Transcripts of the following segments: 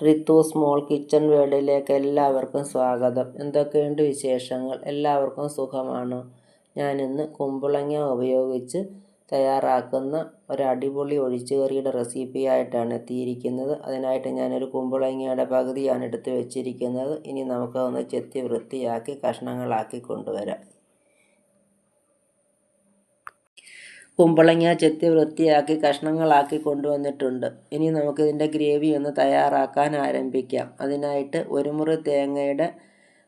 Ritu small kitchen വേൾഡിലേക്ക് എല്ലാവർക്കും സ്വാഗതം. എന്തൊക്കെയുണ്ട് വിശേഷങ്ങൾ? എല്ലാവർക്കും സുഖമാണോ? ഞാനിന്ന് കുമ്പളങ്ങ ഉപയോഗിച്ച് തയ്യാറാക്കുന്ന ഒരു അടിപൊളി ഒഴിച്ചുകറിയുടെ റെസിപ്പിയായിട്ടാണ് എത്തിയിരിക്കുന്നത്. അതിനായിട്ട് ഞാനൊരു കുമ്പളങ്ങയുടെ പകുതിയാണ് എടുത്ത് വെച്ചിരിക്കുന്നത്. ഇനി നമുക്കതൊന്ന് ചെത്തി വൃത്തിയാക്കി കഷ്ണങ്ങളാക്കി കൊണ്ടുവരാം. കുമ്പളങ്ങ ചെത്തി വൃത്തിയാക്കി കഷ്ണങ്ങളാക്കി കൊണ്ടുവന്നിട്ടുണ്ട്. ഇനി നമുക്കിതിന്റെ ഗ്രേവി ഒന്ന് തയ്യാറാക്കാൻ ആരംഭിക്കാം. അതിനായിട്ട് ഒരു മുറി തേങ്ങയുടെ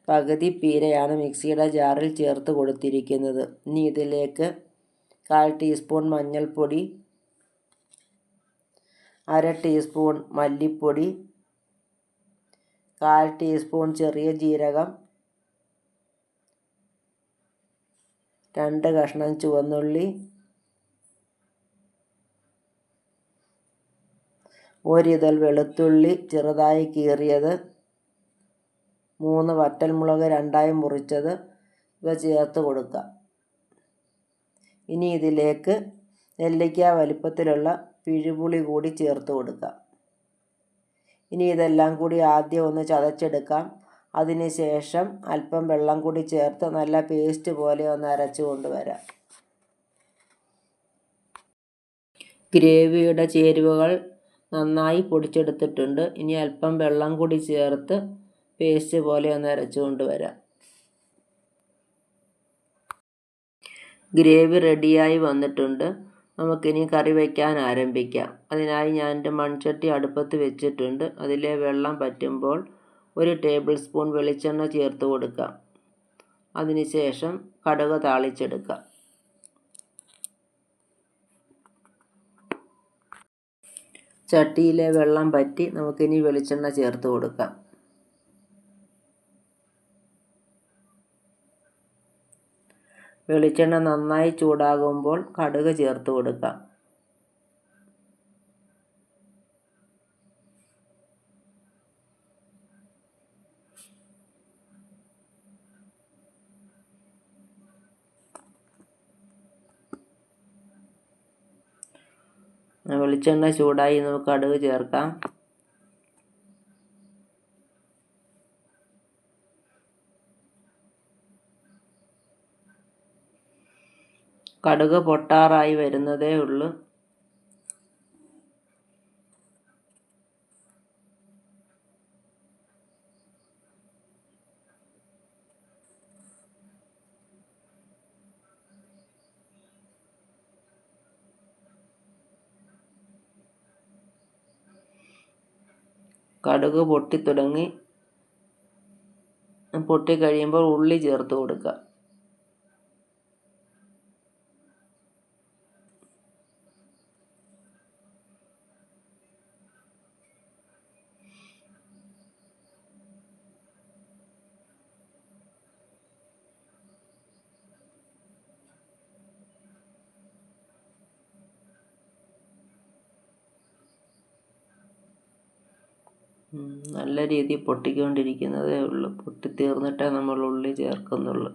പകുതി പീരയാണ് മിക്സിയുടെ ജാറിൽ ചേർത്ത് കൊടുത്തിരിക്കുന്നത്. ഇനി ഇതിലേക്ക് കാൽ ടീസ്പൂൺ മഞ്ഞൾപ്പൊടി അര ടീസ്പൂൺ മല്ലിപ്പൊടി കാൽ ടീസ്പൂൺ ചെറിയ ജീരകം രണ്ട് കഷ്ണം ചുവന്നുള്ളി ഒരിതൾ വെളുത്തുള്ളി ചെറുതായി കീറിയത് മൂന്ന് വറ്റൽമുളക് രണ്ടായി മുറിച്ചത് ഇവ ചേർത്ത് കൊടുക്കുക. ഇനി ഇതിലേക്ക് നെല്ലിക്ക വലിപ്പത്തിലുള്ള പിഴുപുളി കൂടി ചേർത്ത് കൊടുക്കുക. ഇനി ഇതെല്ലാം കൂടി ആദ്യം ഒന്ന് ചതച്ചെടുക്കാം. അതിനുശേഷം അല്പം വെള്ളം കൂടി ചേർത്ത് നല്ല പേസ്റ്റ് പോലെ ഒന്ന് അരച്ചു കൊണ്ടുവരാം. ഗ്രേവിയുടെ ചേരുവകൾ നന്നായി പൊടിച്ചെടുത്തിട്ടുണ്ട്. ഇനി അല്പം വെള്ളം കൂടി ചേർത്ത് പേസ്റ്റ് പോലെ ഒന്ന് അരച്ചു കൊണ്ടുവരാം. ഗ്രേവി റെഡിയായി വന്നിട്ടുണ്ട്. നമുക്കിനി കറി വയ്ക്കാൻ ആരംഭിക്കാം. അതിനായി ഞാൻ എന്റെ മൺചട്ടി അടുപ്പത്ത് വെച്ചിട്ടുണ്ട്. അതിലെ വെള്ളം പറ്റുമ്പോൾ ഒരു ടേബിൾ സ്പൂൺ വെളിച്ചെണ്ണ ചേർത്ത് കൊടുക്കാം. അതിനുശേഷം കടുക് താളിച്ചെടുക്കാം. ചട്ടിയിലെ വെള്ളം പറ്റി നമുക്കിനി വെളിച്ചെണ്ണ ചേർത്ത് കൊടുക്കാം. വെളിച്ചെണ്ണ നന്നായി ചൂടാകുമ്പോൾ കടുക് ചേർത്ത് കൊടുക്കാം. വെളിച്ചെണ്ണ ചൂടായി നമുക്ക് കടുക് ചേർക്കാം. കടുക് പൊട്ടാറായി വരുന്നതേ ഉള്ളൂ. കടുക് പൊട്ടിത്തുടങ്ങി. പൊട്ടിക്കഴിയുമ്പോൾ ഉള്ളി ചേർത്ത് കൊടുക്കുക. നല്ല രീതിയിൽ പൊട്ടിക്കൊണ്ടിരിക്കുന്നതേ ഉള്ളൂ. പൊട്ടി തീർന്നിട്ടേ നമ്മൾ ഉള്ളി ചേർക്കുന്നുള്ളൂ.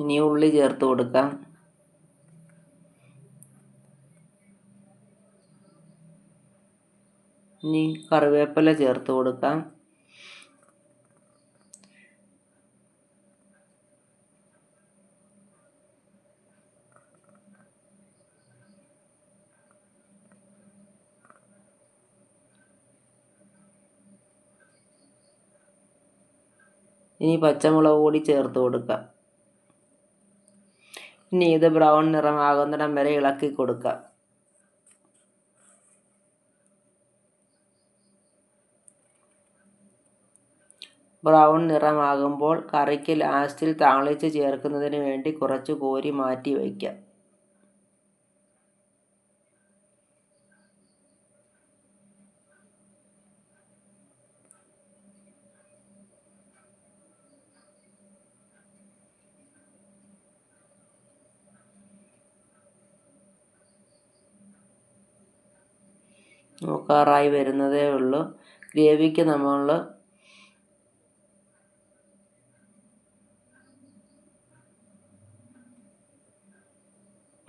ഇനി ഉള്ളി ചേർത്ത് കൊടുക്കാം. ഇനി കറിവേപ്പില ചേർത്ത് കൊടുക്കാം. ഇനി പച്ചമുളക് കൂടി ചേർത്ത് കൊടുക്കുക ഇനി ഇത് ബ്രൗൺ നിറമാകുന്നിടം വരെ ഇളക്കി കൊടുക്കുക ബ്രൗൺ നിറമാകുമ്പോൾ കറിക്ക് ലാസ്റ്റിൽ താളിച്ച് ചേർക്കുന്നതിന് വേണ്ടി കുറച്ച് കോരി മാറ്റി വയ്ക്കാം. നോക്കാറായി വരുന്നതേ ഉള്ളൂ. ഗ്രേവിക്ക് നമ്മൾ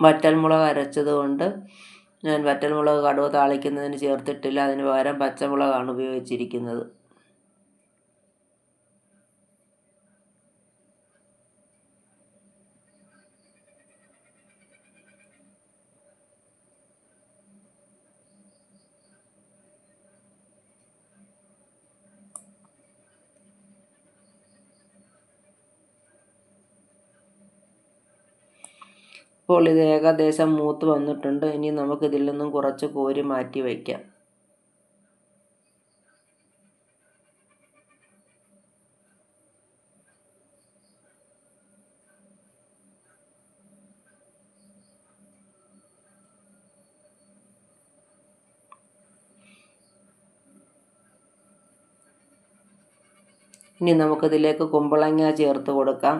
വറ്റൽമുളക് അരച്ചത് കൊണ്ട് ഞാൻ വറ്റൽമുളക് കടുവ താളിക്കുന്നതിന് ചേർത്തിട്ടില്ല. അതിന് പകരം പച്ചമുളകാണ് ഉപയോഗിച്ചിരിക്കുന്നത്. ഇപ്പോൾ ഇത് ഏകദേശം മൂത്ത് വന്നിട്ടുണ്ട്. ഇനി നമുക്ക് നമുക്കിതിൽ നിന്നും കുറച്ച് കോരി മാറ്റി വയ്ക്കാം. ഇനി നമുക്കിതിലേക്ക് കുമ്പളങ്ങ ചേർത്ത് കൊടുക്കാം.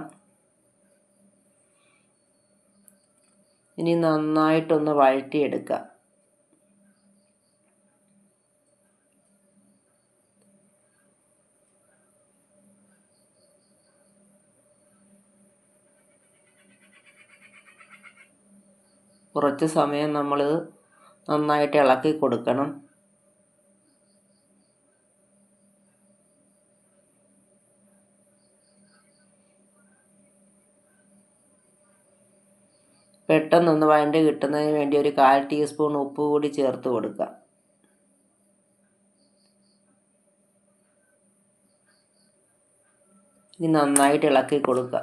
ഇനി നന്നായിട്ടൊന്ന് വഴറ്റിയെടുക്കുക കുറച്ച് സമയം നമ്മൾ നന്നായിട്ട് ഇളക്കി കൊടുക്കണം. പെട്ടെന്നൊന്ന് വഴണ്ട് കിട്ടുന്നതിന് വേണ്ടി ഒരു കാൽ ടീസ്പൂൺ ഉപ്പ് കൂടി ചേർത്ത് കൊടുക്കുക ഇനി നന്നായിട്ട് ഇളക്കി കൊടുക്കുക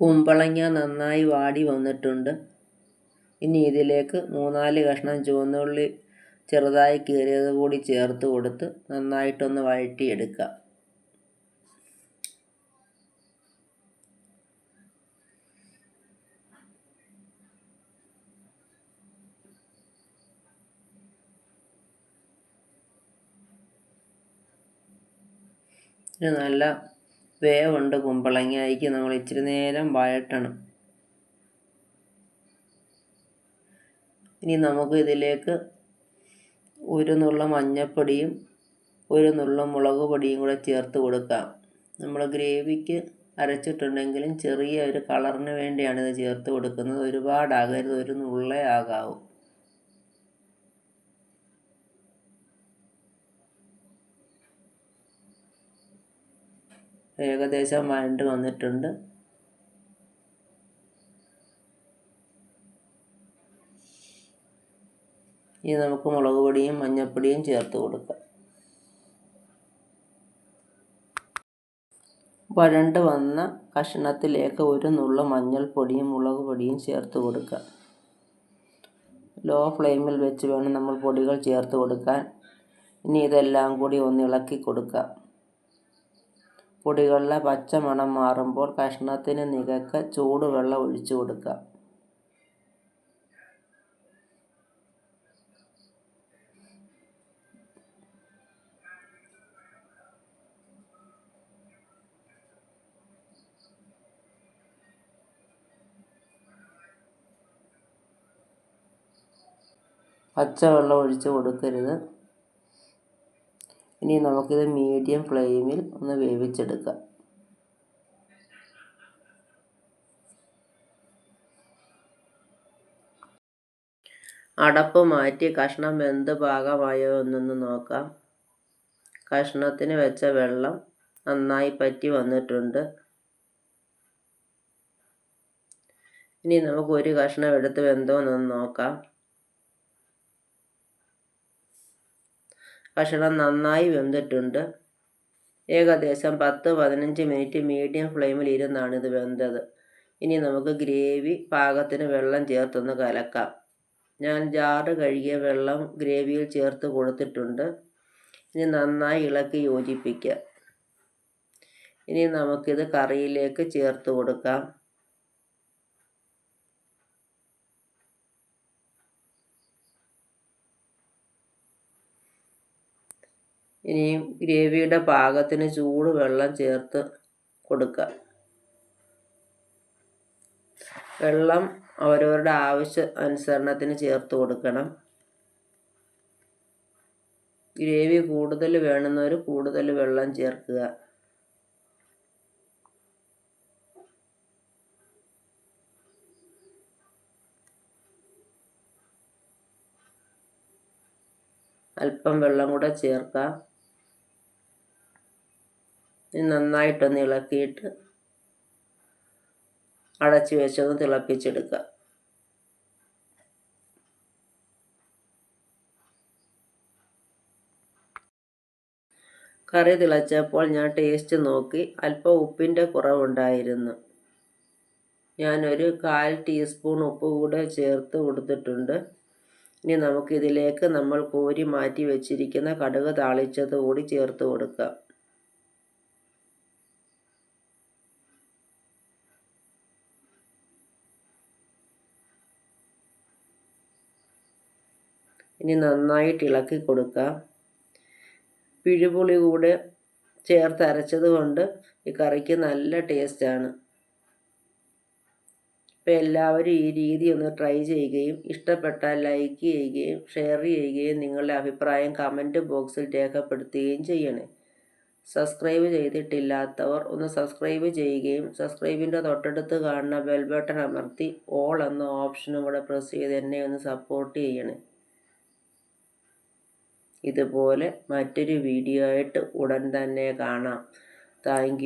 കുമ്പളങ്ങ നന്നായി വാടി വന്നിട്ടുണ്ട്. ഇനി ഇതിലേക്ക് മൂന്നാൽ കഷ്ണം ചുവന്നുള്ളി ചെറുതായി കീറിയത് കൂടി ചേർത്ത് കൊടുത്ത് നന്നായിട്ടൊന്ന് വഴറ്റിയെടുക്കുക ഇതിന് നല്ല വേവുണ്ട് കുമ്പളങ്ങയ്ക്ക്. നമ്മൾ ഇച്ചിരി നേരം വഴട്ടണം ഇനി നമുക്ക് ഇതിലേക്ക് ഒരു നുള്ള മഞ്ഞൾപ്പൊടിയും ഒരു നുള്ള മുളക് പൊടിയും കൂടെ ചേർത്ത് കൊടുക്കാം. നമ്മൾ ഗ്രേവിക്ക് അരച്ചിട്ടുണ്ടെങ്കിലും ചെറിയ ഒരു കളറിന് വേണ്ടിയാണ് ഇത് ചേർത്ത് കൊടുക്കുന്നത്. ഒരുപാടാകരുത് ഒരു നുള്ളേ ആകാവൂ. ഏകദേശം വഴണ്ട് വന്നിട്ടുണ്ട്. ഇനി നമുക്ക് മുളക് പൊടിയും മഞ്ഞൾപ്പൊടിയും ചേർത്ത് കൊടുക്കാം. വരണ്ട് വന്ന കഷ്ണത്തിലേക്ക് ഒരു നുള്ള മഞ്ഞൾപ്പൊടിയും മുളക് പൊടിയും ചേർത്ത് കൊടുക്കുക ലോ ഫ്ലെയിമിൽ വെച്ച് വേണം നമ്മൾ പൊടികൾ ചേർത്ത് കൊടുക്കാൻ. ഇനി ഇതെല്ലാം കൂടി ഒന്ന് ഇളക്കി കൊടുക്കാം. പൊടികളിലെ പച്ചമണം മാറുമ്പോൾ കഷ്ണത്തിന് നികക്ക ചൂടുവെള്ളം ഒഴിച്ചു കൊടുക്കുക. പച്ചവെള്ളം ഒഴിച്ച് കൊടുക്കരുത്. ഇനി നമുക്കിത് മീഡിയം ഫ്ലെയിമിൽ ഒന്ന് വേവിച്ചെടുക്കാം. അടപ്പ് മാറ്റി കഷ്ണം എന്ത് പാകമായോ എന്നൊന്ന് നോക്കാം. കഷ്ണത്തിന് വെച്ച വെള്ളം നന്നായി പറ്റി വന്നിട്ടുണ്ട്. ഇനി നമുക്ക് ഒരു കഷ്ണം എടുത്ത് വെന്തോ എന്നൊന്ന് നോക്കാം. കഷണം നന്നായി വെന്തിട്ടുണ്ട്. ഏകദേശം പത്ത് പതിനഞ്ച് മിനിറ്റ് മീഡിയം ഫ്ലെയിമിൽ ഇരുന്നാണ് ഇത് വെന്തത്. ഇനി നമുക്ക് ഗ്രേവി പാകത്തിന് വെള്ളം ചേർത്തൊന്ന് കലക്കാം. ഞാൻ ജാറ് കഴുകിയ വെള്ളം ഗ്രേവിയിൽ ചേർത്ത് കൊടുത്തിട്ടുണ്ട്. ഇനി നന്നായി ഇളക്കി യോജിപ്പിക്കുക ഇനി നമുക്കിത് കറിയിലേക്ക് ചേർത്ത് കൊടുക്കാം. ഇനി ഗ്രേവിയുടെ പാകത്തിന് ചൂട് വെള്ളം ചേർത്ത് കൊടുക്കുക വെള്ളം അവരവരുടെ ആവശ്യ അനുസരണത്തിന് ചേർത്ത് കൊടുക്കണം. ഗ്രേവി കൂടുതൽ വേണമെന്നവർ കൂടുതൽ വെള്ളം ചേർക്കുക. അല്പം വെള്ളം കൂടെ ചേർക്കാം. നന്നായിട്ടൊന്ന് ഇളക്കിയിട്ട് അടച്ചു വെച്ചൊന്ന് തിളപ്പിച്ചെടുക്കുക. കറി തിളച്ചപ്പോൾ ഞാൻ ടേസ്റ്റ് നോക്കി. അല്പം ഉപ്പിന്റെ കുറവുണ്ടായിരുന്നു. ഞാനൊരു കാൽ ടീസ്പൂൺ ഉപ്പ് കൂടെ ചേർത്ത് കൊടുത്തിട്ടുണ്ട്. ഇനി നമുക്കിതിലേക്ക് നമ്മൾ കോരി മാറ്റി വെച്ചിരിക്കുന്ന കടുക് താളിച്ചത് കൂടി ചേർത്ത് കൊടുക്കാം. ഇനി നന്നായിട്ട് ഇളക്കി കൊടുക്കാം പിഴുപുളി കൂടെ ചേർത്ത് അരച്ചത് കൊണ്ട് ഈ കറിക്ക് നല്ല ടേസ്റ്റാണ് അപ്പോൾ എല്ലാവരും ഈ രീതി ഒന്ന് ട്രൈ ചെയ്യുകയും ഇഷ്ടപ്പെട്ടാൽ ലൈക്ക് ചെയ്യുകയും ഷെയർ ചെയ്യുകയും നിങ്ങളുടെ അഭിപ്രായം കമന്റ് ബോക്സിൽ രേഖപ്പെടുത്തുകയും ചെയ്യണേ. സബ്സ്ക്രൈബ് ചെയ്തിട്ടില്ലാത്തവർ ഒന്ന് സബ്സ്ക്രൈബ് ചെയ്യുകയും സബ്സ്ക്രൈബിന്റെ തൊട്ടടുത്ത് കാണുന്ന ബെൽ ബട്ടൺ അമർത്തി ഓൾ എന്ന ഓപ്ഷനും കൂടെ പ്രസ് ചെയ്ത് എന്നെ ഒന്ന് സപ്പോർട്ട് ചെയ്യണേ. ഇതുപോലെ മറ്റൊരു വീഡിയോ ആയിട്ട് ഉടൻ തന്നെ കാണാം. താങ്ക്